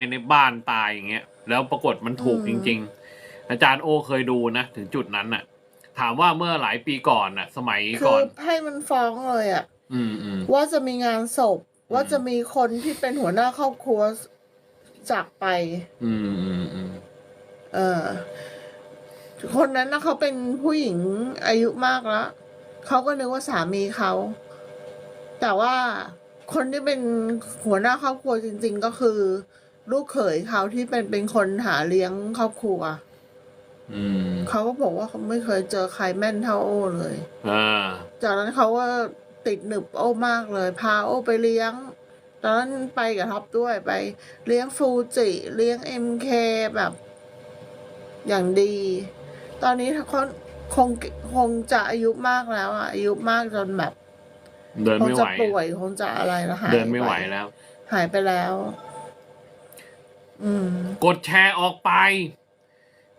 ในบ้านตายอย่างเงี้ยแล้วปรากฏมันถูกอืจมริง ๆ อาจารย์โอเคยดูนะ ถึงจุดนั้นน่ะ ถามว่าเมื่อหลายปีก่อนน่ะ สมัยคืก่ออน ให้มันฟ้องเลยอะอืมอืม ว่าจะมีงานศพ ว่าจะมีคนที่เป็นหัวหน้าครอบครัวจากไป อืมอืมอืมเออคนนั้นนะเขาเป็นผู้หญิงอายุมากแล้วเขาก็นึกว่าสามีเขา แต่ว่าคนที่เป็นหัวหน้าครอบครัวจริง ๆ ก็คือ ลูกเขยเขาที่เป็นเป็นคนหาเลี้ยงครอบครัวอืมเขาก็บอกว่าเขาไม่เคยเจอใครแม่นเท่าโอ้เลย อ่า จากนั้นเขาก็ติดหนึบโอ้มากเลย พาโอ้ไปเลี้ยง ตอนนั้นไปกับท็อปด้วยไป เลี้ยงฟูจิเลี้ยงเอ็มเคแบบ อย่างดี ตอนนี้เขาคงคงจะอายุมากแล้วอะอายุมากจนแบบ เดินคงไม่ไหจะวป่วยคงจะอะไรแล้วหายเดินไม่ไหวปแล้ว หายไปแล้วอืม กดแชร์ออกไป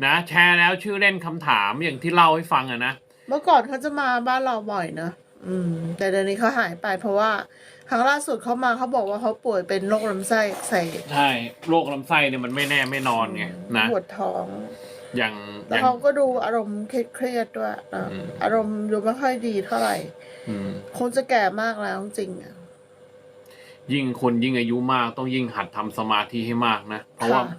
นะ แชร์แล้วชื่อเล่นคำถามอย่างที่เล่าให้ฟังอะนะเมื่อก่อนเขาจะมาบ้านเราบ่อยนะอืม แต่เดี๋ยวนี้เขาหายไปเพราะว่าครั้งล่าสุดเขามาเขาบอกว่าเขาป่วยเป็นโรคลำไส้อักเสบใช่โรคลำไส้เนี่ยมันไม่แน่ไม่นอนไงนะปวดท้อง อย่างอแล้วย่างเขาก็ดูอารมณ์เครียดๆด้วยนะอืมอารมณ์ดูไม่ค่อยดีเท่าไหร่อืมคงจะแก่มากแล้วจริงๆอะ ยิ่งคนยิ่งอายุมากต้องยิ่งหัดทำสมาธิให้มากนะ เพราะว่าค่ะ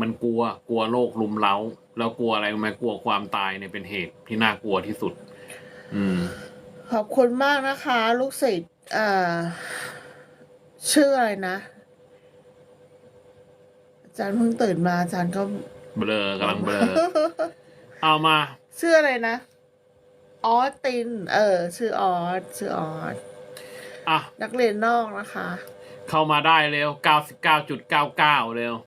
มันกลัวกลัวโรคลุมเล้า แล้วกลัวอะไรรู้ไหมกลัวความตายเนี่ยเป็นเหตุที่น่ากลัวที่สุด อืม ขอบคุณมากนะคะ ลูกศิษย์อ่าชื่ออะไรนะอาจารย์เพิ่งตื่นมาอาจารย์ก็เบลอกำลังเบลอเอามา ชื่ออะไรนะออสติน เออ ชื่อออสชื่อออส อะ นักเรียนนอกนะคะ เข้ามาได้เร็ว 99.99 เร็ว